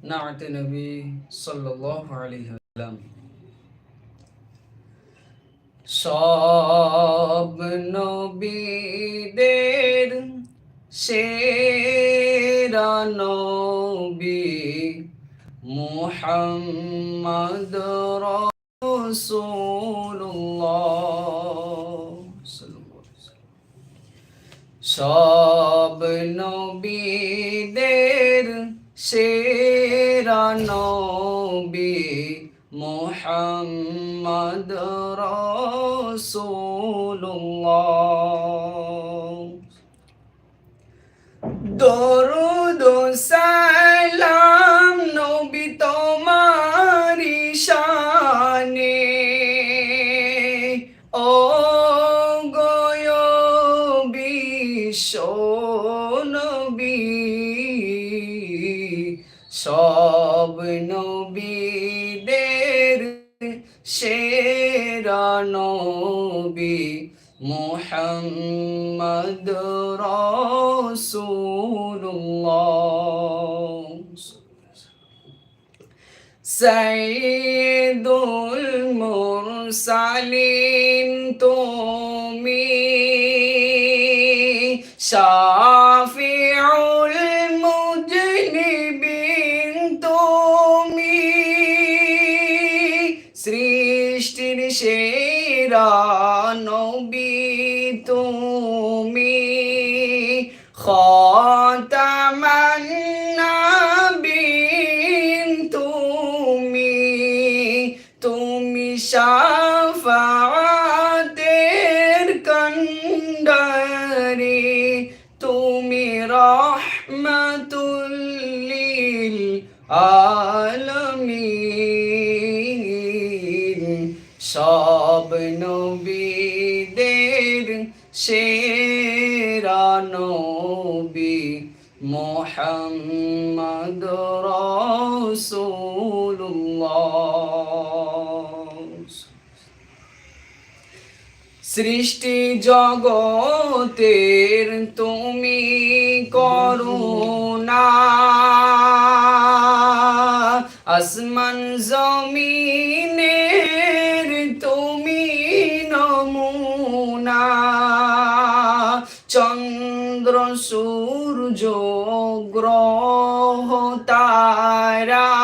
নাতে নবী সাল্লাল্লাহু আলাইহি ওয়াসাল্লাম সব নবীদের সেরা নবী মুহাম্মদ রাসূলুল্লাহ সব নবীদের সেরা নবী মোহাম্মদ রসুল্লাহ দরুদ সালাম নবী তোমারি শানে ও গয় বিশ্ব নবীদের সেরা নবী মোহাম্মদ রসুল্লাহ সৈদুল মুরসালিন তুমি শাফিউল শাফাতের কন্ডারে তুমি রহমাতুল্লিল আলমিন সব নবীদের সেরা নবী মোহাম্মদ রসুল্লাহ সৃষ্টি জগতের তুমি করুণা। আসমান জমিনের তুমি নমুনা। চন্দ্র সূর্য গ্রহ তারা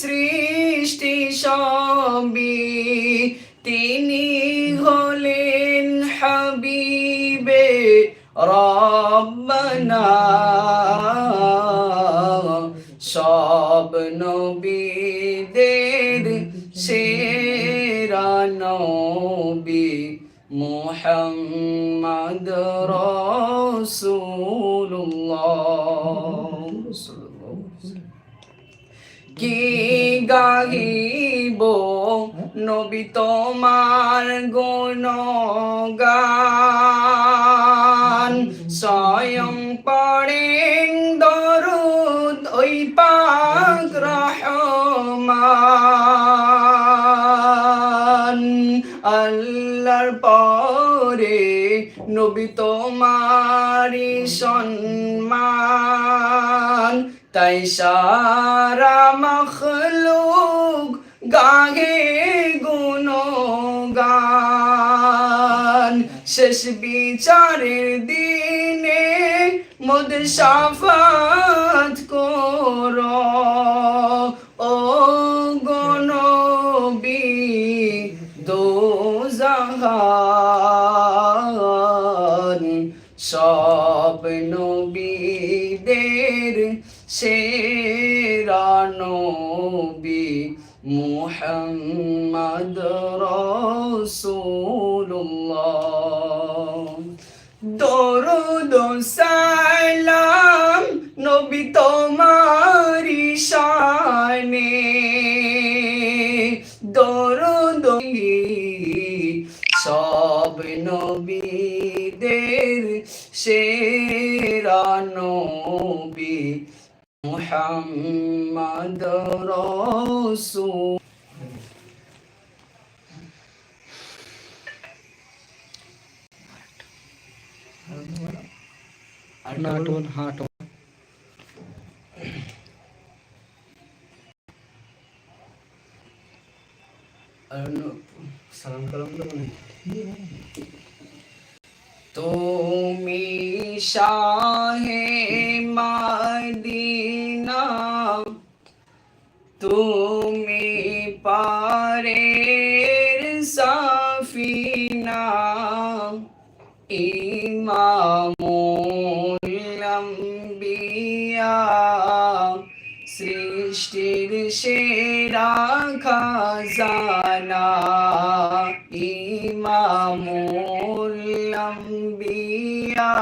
সৃষ্টি সবই তিনি হলেন হাবিবে রব্বানা। সব নবীদের সেরা নবী মোহাম্মদ রসুল্লাহ কি গাহিব? নবী তোমার গুণগান। স্বয়ং পড়েন দরুদ ওই পাক রহমান। আল্লাহর পরে নবী তোমারি সম্মান। তাই সারা মখলুক গাহে গুণগান। শেষ বিচারের দিনে মোদ সাফাত নবী মুহাম্মদ রাসূলুল্লাহ দরুদ সালাম নবী তোমারি শানে দরুদ সব নবীদের সেরা নবী মুহাম্মদ तो मी शाह है আম্বিয়া সৃষ্টির সেরা খাজানা ইমামুল আম্বিয়া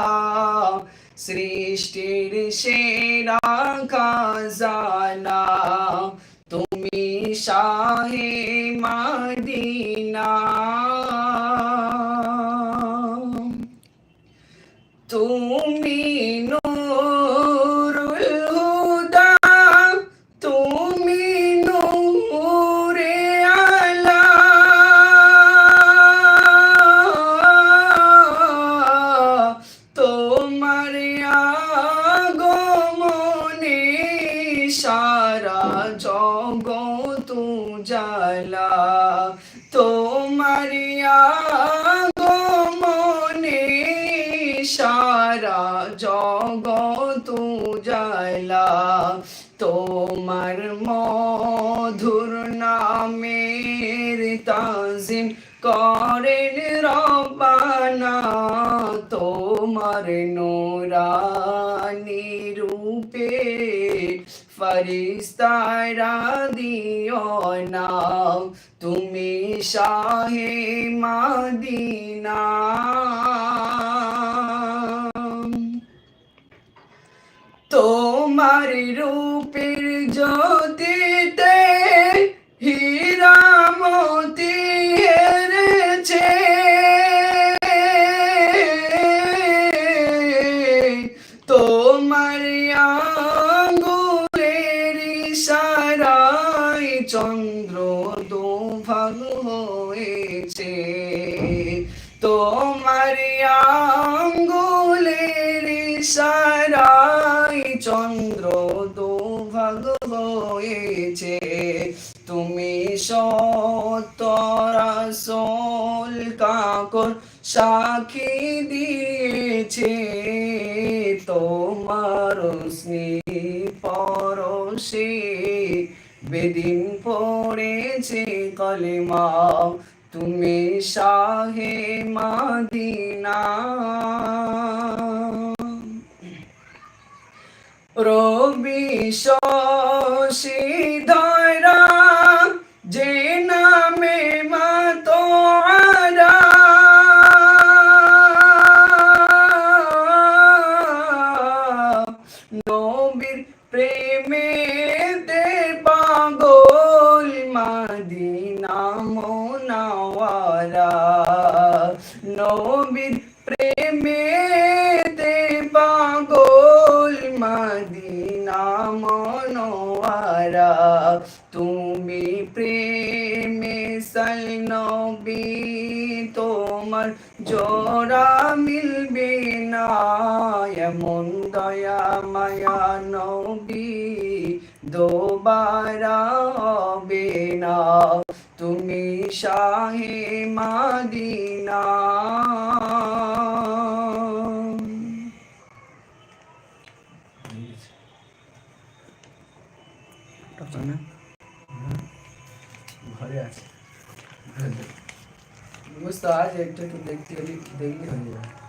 সৃষ্টির সেরা খাজানা তুমি শাহে মাদিনা। তোমার আগমনে সারা জগৎ জালা তোমার মধুর নামের তাজিম করেন রবানা তোমার নোরানি রূপে ফরিস্তারা দিও না। তুমি শাহে মাদিনা। তোমার রূপের জ্যোতিতে হয়েছে তুমি সতরা সোল কাকর সাক্ষী দিয়েছে তোমার পরশে বেদিন পড়েছে কলিমা, তুমি শাহে মাদিনা। রবি শশীধরা জোড়া মিলবে না, এমন দয়া মায়া নবী দোবারা হবে না। তুমি শাহে মাদিনা। ঘরে আছে। मुझ तो आज एक्टर की देखते हुए देंगे हो जाएगा